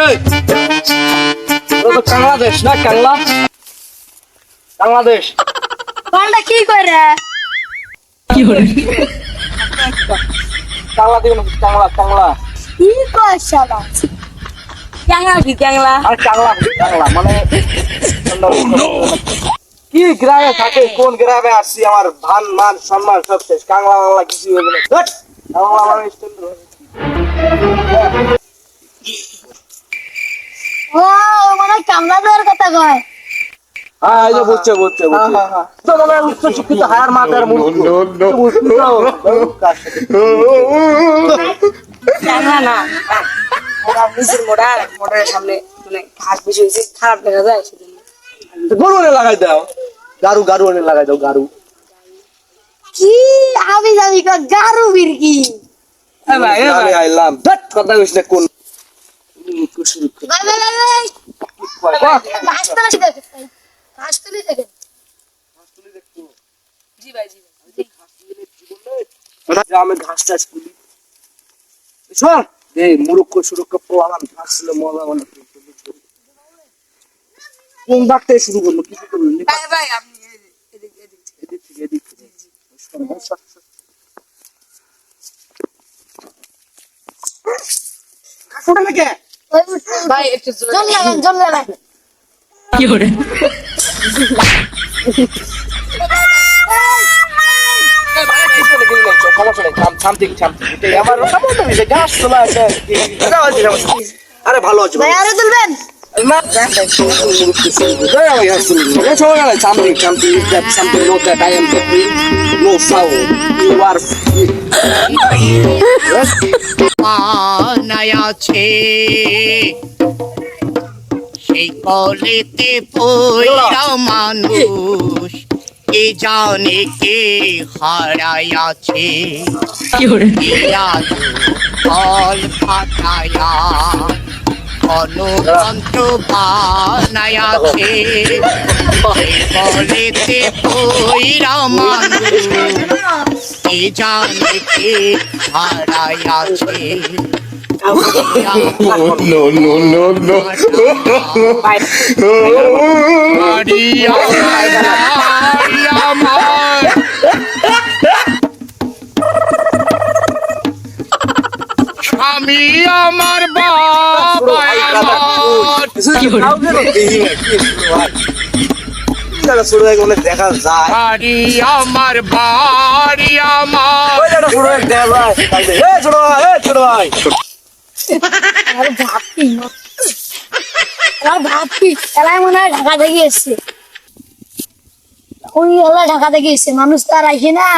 এই, ও তো বাংলাদেশ না কাংলা বাংলাদেশ। কোনটা কি করে? কাংলা দিও নাকি কাংলা কাংলা কি কয় শালা? ক্যাংলা কি ক্যাংলা আর কাংলা কাংলা মানে কি গ্রামে থাকে কোন গ্রামে আসছি আমার ধান মান সম্মান সব শেষ। কাংলা বাংলা কিছু হবে না। কাংলা গেছে। ও মানে কামলা দেওয়ার কথা কয়। হ্যাঁ এই যে বুঝছে বুঝছে বুঝছে। তো মনে উচ্চ শিক্ষিত হায়ার মাদার মূর্খ না না ওরা নিজের মোড়া মোড়ার সামনে মানে ঘাস বেশি হয়েছে খারাপ দেখা যায় সেজন্য। গরু লাগাই দাও। গারু গারু এনে লাগাই দাও গারু। কি? আমি যাবি কয় গারু বিরকি আমি আইলাম। ধ্যাৎ, কথা কইস না কোন? ঘাস টাস এই মুরুক্ষ সুরক্ষ পোয়ালাম ঘাস ছিল মজা কোন থেকে শুরু করল? কি করল ভাই ভাই উঠছে, উঠছে। ভাই একটু জোরে জল লাগান লাগান। আরে ভালো আছে। আরও তুলবেন এই আমি ঘাস তুলি। এই সময় গেলে, something, something, that something, not that I am talking, no sound. You are. আছে সেই কলেতে পয়লা মানুষ কে জানে কে হারায় আছে ফল ফাটায়া গণতন্ত্র বানায় আছে সেই কলেতে পয়লা মানুষ কে জানে কে হারায় আছে no, no, স্বামী আমার বাবা দেখা যায়। বাড়ি আমার বাড়ি এলাই মনে হয় ঢাকা থেকে এসছে। ওই এলা ঢাকা থেকে এসছে মানুষ তো আর আসে না।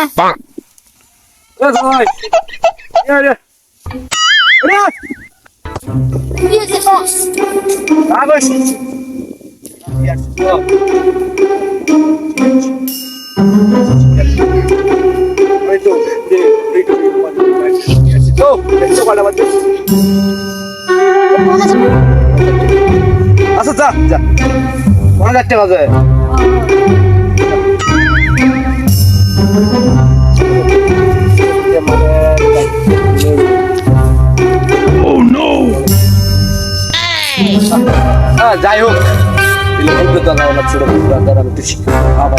আচ্ছা যা যা। পনেরো চারটে বাজে যাই হোক দাদা আমার ছোট দাদা আমি একটু শিখি বাবা